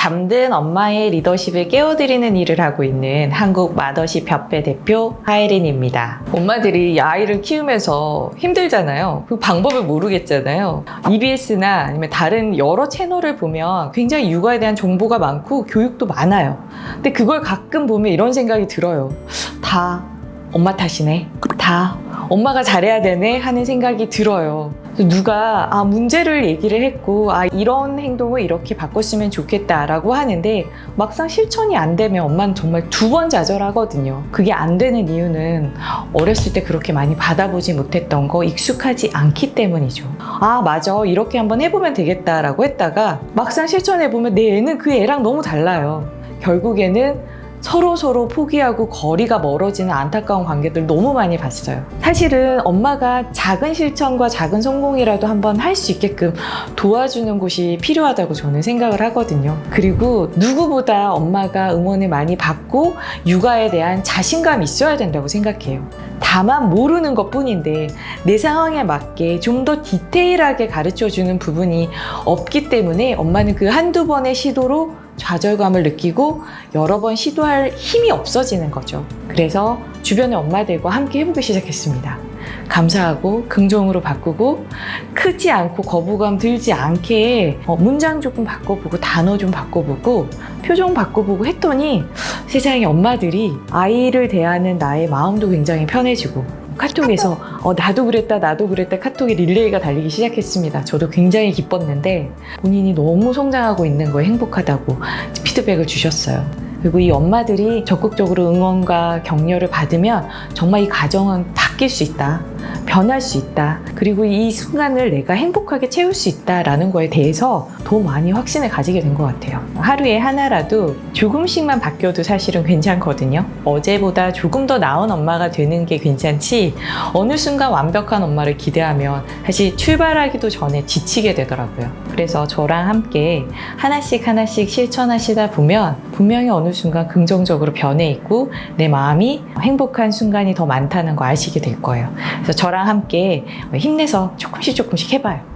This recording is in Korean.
잠든 엄마의 리더십을 깨워드리는 일을 하고 있는 한국 마더십 협회 대표 하예린입니다. 엄마들이 아이를 키우면서 힘들잖아요. 그 방법을 모르겠잖아요. EBS나 아니면 다른 여러 채널을 보면 굉장히 육아에 대한 정보가 많고 교육도 많아요. 근데 그걸 가끔 보면 이런 생각이 들어요. 다 엄마 탓이네. 다 엄마가 잘해야 되네 하는 생각이 들어요. 누가 아 문제를 얘기를 했고 아 이런 행동을 이렇게 바꿨으면 좋겠다라고 하는데 막상 실천이 안 되면 엄마는 정말 두 번 좌절하거든요. 그게 안 되는 이유는 어렸을 때 그렇게 많이 받아보지 못했던 거 익숙하지 않기 때문이죠. 아 맞아 이렇게 한번 해보면 되겠다라고 했다가 막상 실천해 보면 내 애는 그 애랑 너무 달라요. 결국에는 서로 서로 포기하고 거리가 멀어지는 안타까운 관계들 너무 많이 봤어요. 사실은 엄마가 작은 실천과 작은 성공이라도 한번 할 수 있게끔 도와주는 곳이 필요하다고 저는 생각을 하거든요. 그리고 누구보다 엄마가 응원을 많이 받고 육아에 대한 자신감이 있어야 된다고 생각해요. 다만 모르는 것 뿐인데 내 상황에 맞게 좀 더 디테일하게 가르쳐 주는 부분이 없기 때문에 엄마는 그 한두 번의 시도로 좌절감을 느끼고 여러 번 시도할 힘이 없어지는 거죠. 그래서 주변의 엄마들과 함께 해보기 시작했습니다. 감사하고 긍정으로 바꾸고 크지 않고 거부감 들지 않게 어, 문장 조금 바꿔보고 단어 좀 바꿔보고 표정 바꿔보고 했더니 세상에 엄마들이 아이를 대하는 나의 마음도 굉장히 편해지고 카톡에서 어, 나도 그랬다 나도 그랬다 카톡에 릴레이가 달리기 시작했습니다. 저도 굉장히 기뻤는데 본인이 너무 성장하고 있는 거에 행복하다고 피드백을 주셨어요. 그리고 이 엄마들이 적극적으로 응원과 격려를 받으면 정말 이 가정은 바뀔 수 있다. 변할 수 있다. 그리고 이 순간을 내가 행복하게 채울 수 있다라는 거에 대해서 더 많이 확신을 가지게 된 것 같아요. 하루에 하나라도 조금씩만 바뀌어도 사실은 괜찮거든요. 어제보다 조금 더 나은 엄마가 되는 게 괜찮지 어느 순간 완벽한 엄마를 기대하면 사실 출발하기도 전에 지치게 되더라고요. 그래서 저랑 함께 하나씩 하나씩 실천하시다 보면 분명히 어느 순간 긍정적으로 변해 있고 내 마음이 행복한 순간이 더 많다는 거 아시게 될 거예요. 그래서 저랑 함께 힘내서 조금씩 조금씩 해봐요.